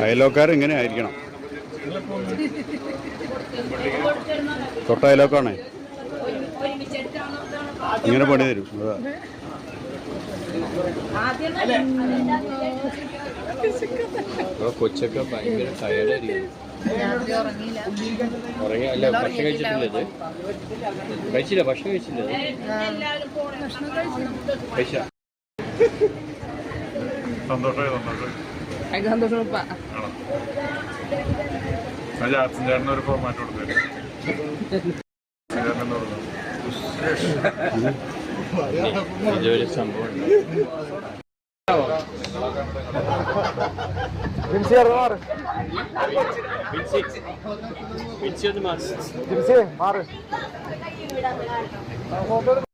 അയലോക്കാർ ഇങ്ങനെ ആയിരിക്കണം. തൊട്ട അയലോക്കാണേ ഇങ്ങനെ പണി തരും. അതാ. കൊച്ചൊക്കെ ഭയങ്കര ടയർഡായിരിക്കും ഉറങ്ങി അല്ല ഭക്ഷണം കഴിച്ചിട്ടില്ല ഇത്. കഴിച്ചില്ല ഭക്ഷണം കഴിച്ചില്ല ഇത്. കഴിച്ച? സന്തോഷമായി സന്തോഷം ഭയങ്കര സന്തോഷം ആണോ? ഞാൻ ജാക്സൺ ചേട്ടന് ഒരു ഫോർമാറ്റ് കൊടുത്തേ ചേട്ടൻ കൊടുത്തു ഇതൊരു സംഭവം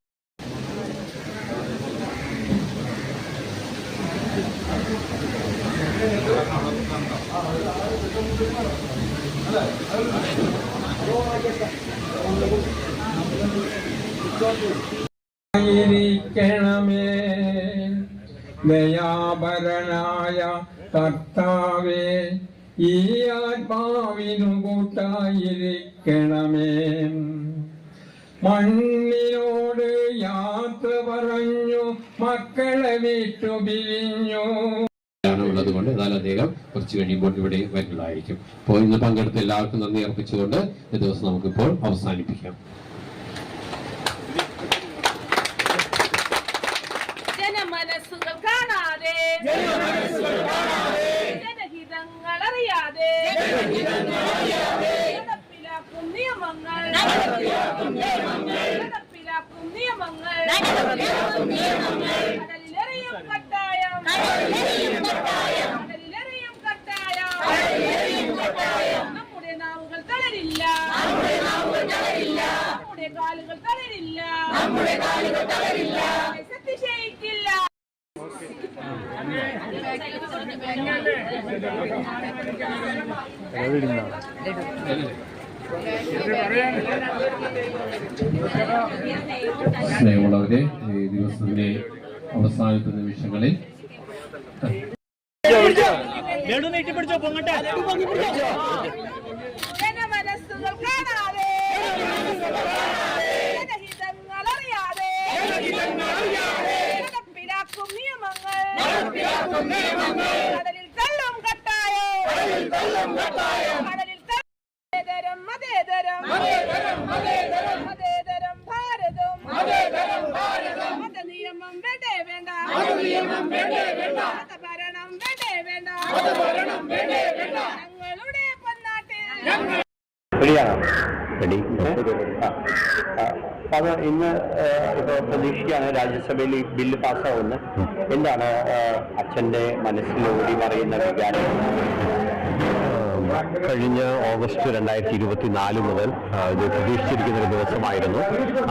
ായിരിക്കണമേ ദയാപരനായ കർത്താവേ ഈ ആത്മാവിനു കൂട്ടായിരിക്കണമേ. മണ്ണിനോട് യാത്ര പറഞ്ഞു മക്കളെ വിട്ടു പിരിഞ്ഞു. ആണ് ഉള്ളത് കൊണ്ട് എന്നാൽ അദ്ദേഹം കുറച്ച് കഴിയുമ്പോൾ ഇവിടെ വരുന്നതായിരിക്കും. അപ്പോൾ ഇന്ന് പങ്കെടുത്ത എല്ലാവർക്കും നന്ദി അർപ്പിച്ചുകൊണ്ട് ഈ ദിവസം നമുക്കിപ്പോൾ അവസാനിപ്പിക്കാം. ജനമനസ്സുകൾ കാണാതെ. ജനഹിതങ്ങൾ അറിയാതെ നടപ്പിലാക്കും നിയമങ്ങൾ. നടപ്പിലാക്കും നിയമങ്ങൾ. കടലിലെറിയും കട്ടായം. കടലിലെറിയും കട്ടായം. നമ്മുടെ നാവുകൾ തളരില്ല. നമ്മുടെ കാലുകൾ തളരില്ല. സ്നേഹമുള്ളവരെ ഈ ദിവസത്തിലെ അവസാനത്തെ നിമിഷങ്ങളിൽ. കാണാതെ. നിയമം വേണ്ടേ. വേണ്ട മതഭരണം വേണ്ടേ വേണ്ട. ഞങ്ങളുടെ പൊന്നാട്ടിൽ റെഡി. അത് ഇന്ന് ഇപ്പോൾ പ്രതീക്ഷിക്കുകയാണ് രാജ്യസഭയിൽ ഈ ബില്ല് പാസ്സാവുന്നത് എന്താണ് അച്ഛന്റെ മനസ്സിൽ ഓടി മറിയുന്ന വികാരം കഴിഞ്ഞ ഓഗസ്റ്റ് രണ്ടായിരത്തി ഇരുപത്തി നാല് മുതൽ ഇത് പ്രതീക്ഷിച്ചിരിക്കുന്ന ഒരു ദിവസമായിരുന്നു.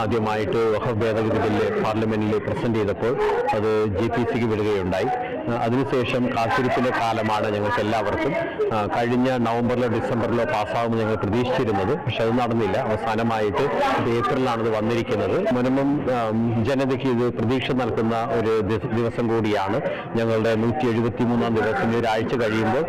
ആദ്യമായിട്ട് വഖഫ് ഭേദഗതി ബില്ല് പാർലമെന്റിൽ പ്രസന്റ് ചെയ്തപ്പോൾ അത് ജി പി സിക്ക് വിടുകയുണ്ടായി. അതിനുശേഷം കാത്തിരിപ്പിന്റെ കാലമാണ് ഞങ്ങൾക്ക് എല്ലാവർക്കും. കഴിഞ്ഞ നവംബറിലോ ഡിസംബറിലോ പാസ്സാകുമെന്ന് ഞങ്ങൾ പ്രതീക്ഷിച്ചിരുന്നത്. പക്ഷെ അത് നടന്നില്ല. അവസാനമായിട്ട് ഏപ്രിലാണ് ഇത് വന്നിരിക്കുന്നത്. മിനിമം ജനതയ്ക്ക് ഇത് പ്രതീക്ഷ നൽകുന്ന ഒരു ദിവ- ദിവസം കൂടിയാണ് ഞങ്ങളുടെ നൂറ്റി എഴുപത്തി മൂന്നാം ദിവസം ഒരാഴ്ച കഴിയുമ്പോൾ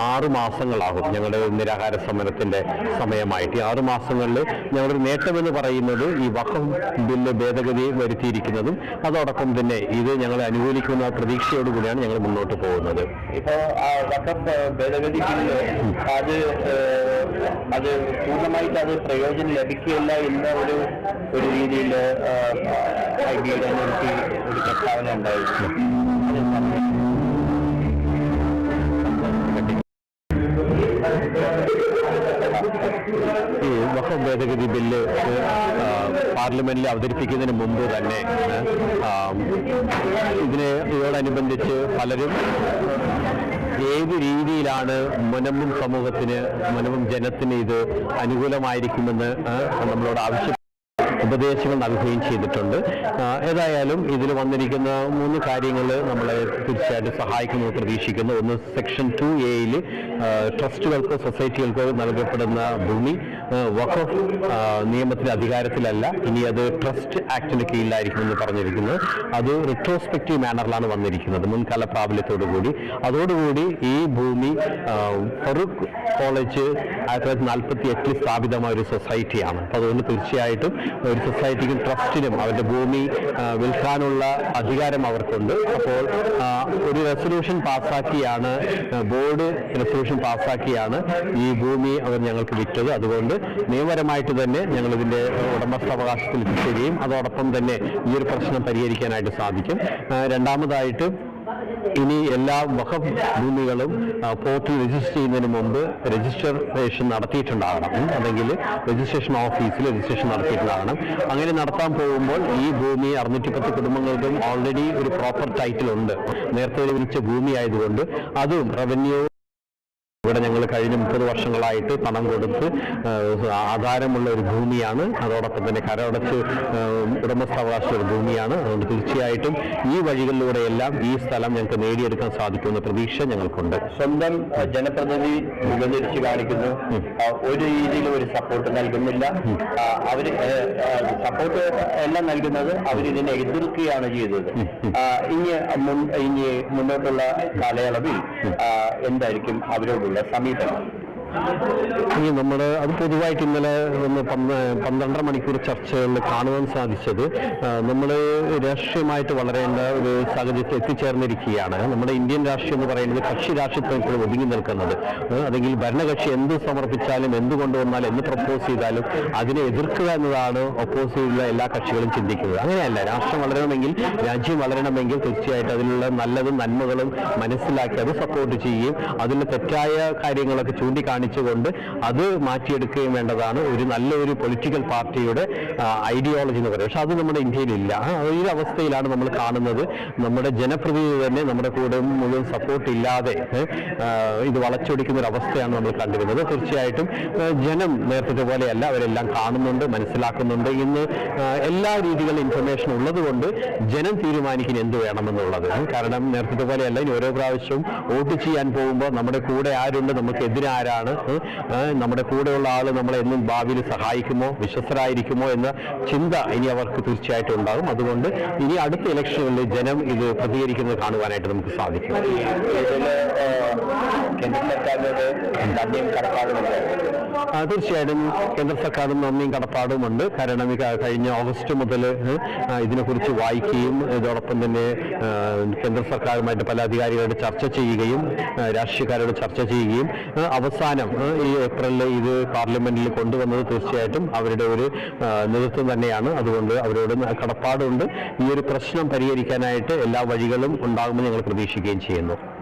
ആറു മാസങ്ങളാകും ഞങ്ങളുടെ നിരാഹാര സമരത്തിന്റെ സമയമായിട്ട്. ആറു മാസങ്ങളിൽ ഞങ്ങളുടെ നേട്ടമെന്ന് പറയുന്നത് ഈ വക്കം ബില്ല് ഭേദഗതി വരുത്തിയിരിക്കുന്നതും അതോടൊപ്പം തന്നെ ഇത് ഞങ്ങളെ അനുകൂലിക്കുന്ന പ്രതീക്ഷയോടുകൂടിയാണ് ഞങ്ങൾ മുന്നോട്ട് പോകുന്നത്. ഇപ്പോ ആ വഖഫ് ഭേദഗതി ബില്ല് അത് അത് പൂർണമായിട്ട് അത് പ്രയോജനം ലഭിക്കില്ല എന്ന ഒരു ഒരു രീതിയിൽ ഒരു പ്രസ്താവന ഉണ്ടായിരുന്നു. പാർലമെന്റിൽ അവതരിപ്പിക്കുന്നതിന് മുമ്പ് തന്നെ ഇതിനെ ഇതോടനുബന്ധിച്ച് പലരും ഏത് രീതിയിലാണ് മുനമ്പും സമൂഹത്തിന് മുനമ്പും ജനത്തിന് ഇത് അനുകൂലമായിരിക്കുമെന്ന് നമ്മളോട് ആവശ്യം ഉപദേശങ്ങൾ നൽകുകയും ചെയ്തിട്ടുണ്ട്. ഏതായാലും ഇതിൽ വന്നിരിക്കുന്ന മൂന്ന് കാര്യങ്ങൾ നമ്മളെ തീർച്ചയായിട്ടും സഹായിക്കുമെന്ന് പ്രതീക്ഷിക്കുന്നു. ഒന്ന് സെക്ഷൻ ടു എയിൽ ട്രസ്റ്റുകൾക്ക് സൊസൈറ്റികൾക്ക് നൽകപ്പെടുന്ന ഭൂമി വഖഫ് നിയമത്തിന്റെ അധികാരത്തിലല്ല. ഇനി അത് ട്രസ്റ്റ് ആക്ടിന് കീഴിലായിരിക്കുമെന്ന് പറഞ്ഞിരിക്കുന്നത് അത് റിട്രോസ്പെക്റ്റീവ് മാനറിലാണ് വന്നിരിക്കുന്നത് മുൻകാല പ്രാബല്യത്തോടുകൂടി അതോടുകൂടി ഈ ഭൂമി ഫറൂഖ് കോളേജ് ആയിരത്തി തൊള്ളായിരത്തി നാൽപ്പത്തി എട്ടിൽ സ്ഥാപിതമായ ഒരു സൊസൈറ്റിയാണ്. അപ്പോൾ അതുകൊണ്ട് തീർച്ചയായിട്ടും ഒരു സൊസൈറ്റിക്കും ട്രസ്റ്റിനും അവരുടെ ഭൂമി വിൽക്കാനുള്ള അധികാരം അവർക്കുണ്ട്. അപ്പോൾ ഒരു റെസൊല്യൂഷൻ പാസ്സാക്കിയാണ് ബോർഡ് റെസൊല്യൂഷൻ പാസ്സാക്കിയാണ് ഈ ഭൂമി അവർ ഞങ്ങൾക്ക് വിറ്റത്. അതുകൊണ്ട് നിയമപരമായിട്ട് തന്നെ ഞങ്ങൾ ഇതിന്റെ ഉടമസ്ഥാവകാശത്തിൽ ചെയ്യും അതോടൊപ്പം തന്നെ ഈ ഒരു പ്രശ്നം പരിഹരിക്കാനായിട്ട് സാധിക്കും. രണ്ടാമതായിട്ട് ഇനി എല്ലാ വഖഫ് ഭൂമികളും പോർട്ടിൽ രജിസ്റ്റർ ചെയ്യുന്നതിന് മുമ്പ് രജിസ്ട്രേഷൻ നടത്തിയിട്ടുണ്ടാകണം. അല്ലെങ്കിൽ രജിസ്ട്രേഷൻ ഓഫീസിൽ രജിസ്ട്രേഷൻ നടത്തിയിട്ടുണ്ടാകണം. അങ്ങനെ നടത്താൻ പോകുമ്പോൾ ഈ ഭൂമി അറുന്നൂറ്റി പത്ത് കുടുംബങ്ങൾക്കും ഓൾറെഡി ഒരു പ്രോപ്പർ ടൈറ്റിൽ ഉണ്ട്. നേരത്തെ വിളിച്ച ഭൂമി ആയതുകൊണ്ട് അതും റവന്യൂ ഇവിടെ ഞങ്ങൾ കഴിഞ്ഞ മുപ്പത് വർഷങ്ങളായിട്ട് പണം കൊടുത്ത് ആധാരമുള്ള ഒരു ഭൂമിയാണ്. അതോടൊപ്പം തന്നെ കരടച്ച് ഉടമസ്ഥാവകാശ ഒരു ഭൂമിയാണ്. അതുകൊണ്ട് തീർച്ചയായിട്ടും ഈ വഴികളിലൂടെയെല്ലാം ഈ സ്ഥലം ഞങ്ങൾക്ക് നേടിയെടുക്കാൻ സാധിക്കുമെന്ന പ്രതീക്ഷ ഞങ്ങൾക്കുണ്ട്. സ്വന്തം ജനപ്രതിനിധി വിഭജിച്ച് കാണിക്കുന്നു. ഒരു രീതിയിലും ഒരു സപ്പോർട്ട് നൽകുന്നില്ല. അവർ അവർ സപ്പോർട്ട് എല്ലാം നൽകുന്നത് അവരിതിനെ എതിർക്കുകയാണ് ചെയ്തത്. ഇനി ഇനി മുന്നോട്ടുള്ള കാലയളവിൽ എന്തായിരിക്കും എന്തായിരിക്കും celular samita ഇനി നമ്മൾ അത് പൊതുവായിട്ട് ഇന്നലെ പന്ത്രണ്ടര മണിക്കൂർ ചർച്ചകളിൽ കാണുവാൻ സാധിച്ചത് നമ്മൾ രാഷ്ട്രീയമായിട്ട് വളരേണ്ട ഒരു സാഹചര്യത്തിൽ എത്തിച്ചേർന്നിരിക്കുകയാണ്. നമ്മുടെ ഇന്ത്യൻ രാഷ്ട്രീയം എന്ന് പറയുന്നത് കക്ഷി രാഷ്ട്രീയത്തിൽ ഒതുങ്ങി നിൽക്കുന്നത്. അല്ലെങ്കിൽ ഭരണകക്ഷി എന്ത് സമർപ്പിച്ചാലും എന്ത് കൊണ്ടുവന്നാലും എന്ത് പ്രപ്പോസ് ചെയ്താലും അതിനെ എതിർക്കുക എന്നതാണ് ഒപ്പോസിറ്റുള്ള എല്ലാ കക്ഷികളും ചിന്തിക്കുന്നത്. അങ്ങനെയല്ല രാഷ്ട്രം വളരണമെങ്കിൽ രാജ്യം വളരണമെങ്കിൽ തീർച്ചയായിട്ടും അതിലുള്ള നല്ലതും നന്മകളും മനസ്സിലാക്കി അത് സപ്പോർട്ട് ചെയ്യുകയും അതിലെ തെറ്റായ കാര്യങ്ങളൊക്കെ ചൂണ്ടിക്കാണിച്ചുകൊണ്ട് അത് മാറ്റിയെടുക്കുകയും വേണ്ടതാണ് ഒരു നല്ലൊരു പൊളിറ്റിക്കൽ പാർട്ടിയുടെ ഐഡിയോളജി എന്ന് പറയുന്നത് പക്ഷെ അത് നമ്മുടെ ഇന്ത്യയിലില്ല. ഒരു അവസ്ഥയിലാണ് നമ്മൾ കാണുന്നത്. നമ്മുടെ ജനപ്രതിനിധി തന്നെ നമ്മുടെ കൂടെ മുഴുവൻ സപ്പോർട്ട് ഇല്ലാതെ ഇത് വളച്ചൊടിക്കുന്ന ഒരു അവസ്ഥയാണ് നമ്മൾ കണ്ടിരുന്നത്. തീർച്ചയായിട്ടും ജനം നേരത്തെ പോലെയല്ല അവരെല്ലാം കാണുന്നുണ്ട് മനസ്സിലാക്കുന്നുണ്ട്. ഇന്ന് എല്ലാ രീതികളിലും ഇൻഫർമേഷൻ ഉള്ളതുകൊണ്ട് ജനം തീരുമാനിക്കുന്ന എന്ത് വേണമെന്നുള്ളത്. കാരണം നേരത്തെ പോലെയല്ല ഇനി ഓരോ പ്രാവശ്യവും വോട്ട് ചെയ്യാൻ പോകുമ്പോൾ നമ്മുടെ കൂടെ ആരുണ്ട് നമുക്ക് എതിരെ ആരാണ് നമ്മുടെ കൂടെയുള്ള ആൾ നമ്മളെ എന്നും ഭാവിയിൽ സഹായിക്കുമോ വിശ്വസ്തരായിരിക്കുമോ എന്ന ചിന്ത ഇനി അവർക്ക് തീർച്ചയായിട്ടും ഉണ്ടാകും. അതുകൊണ്ട് ഇനി അടുത്ത ഇലക്ഷനുകളിൽ ജനം ഇത് പ്രതികരിക്കുന്നത് കാണുവാനായിട്ട് നമുക്ക് സാധിക്കും. തീർച്ചയായിട്ടും കേന്ദ്ര സർക്കാരും നന്ദിയും കടപ്പാടുമുണ്ട്. കാരണം കഴിഞ്ഞ ഓഗസ്റ്റ് മുതൽ ഇതിനെക്കുറിച്ച് വായിക്കുകയും ഇതോടൊപ്പം തന്നെ കേന്ദ്ര സർക്കാരുമായിട്ട് പല അധികാരികളോട് ചർച്ച ചെയ്യുകയും രാഷ്ട്രീയക്കാരോട് ചർച്ച ചെയ്യുകയും അവസാനം ഈ ഏപ്രിലിൽ ഇത് പാർലമെന്റിൽ കൊണ്ടുവന്നത് തീർച്ചയായിട്ടും അവരുടെ ഒരു നേതൃത്വം തന്നെയാണ്. അതുകൊണ്ട് അവരോട് കടപ്പാടുണ്ട്. ഈ ഒരു പ്രശ്നം പരിഹരിക്കാനായിട്ട് എല്ലാ വഴികളും ഉണ്ടാകുമെന്ന് ഞങ്ങൾ പ്രതീക്ഷിക്കുകയും ചെയ്യുന്നു.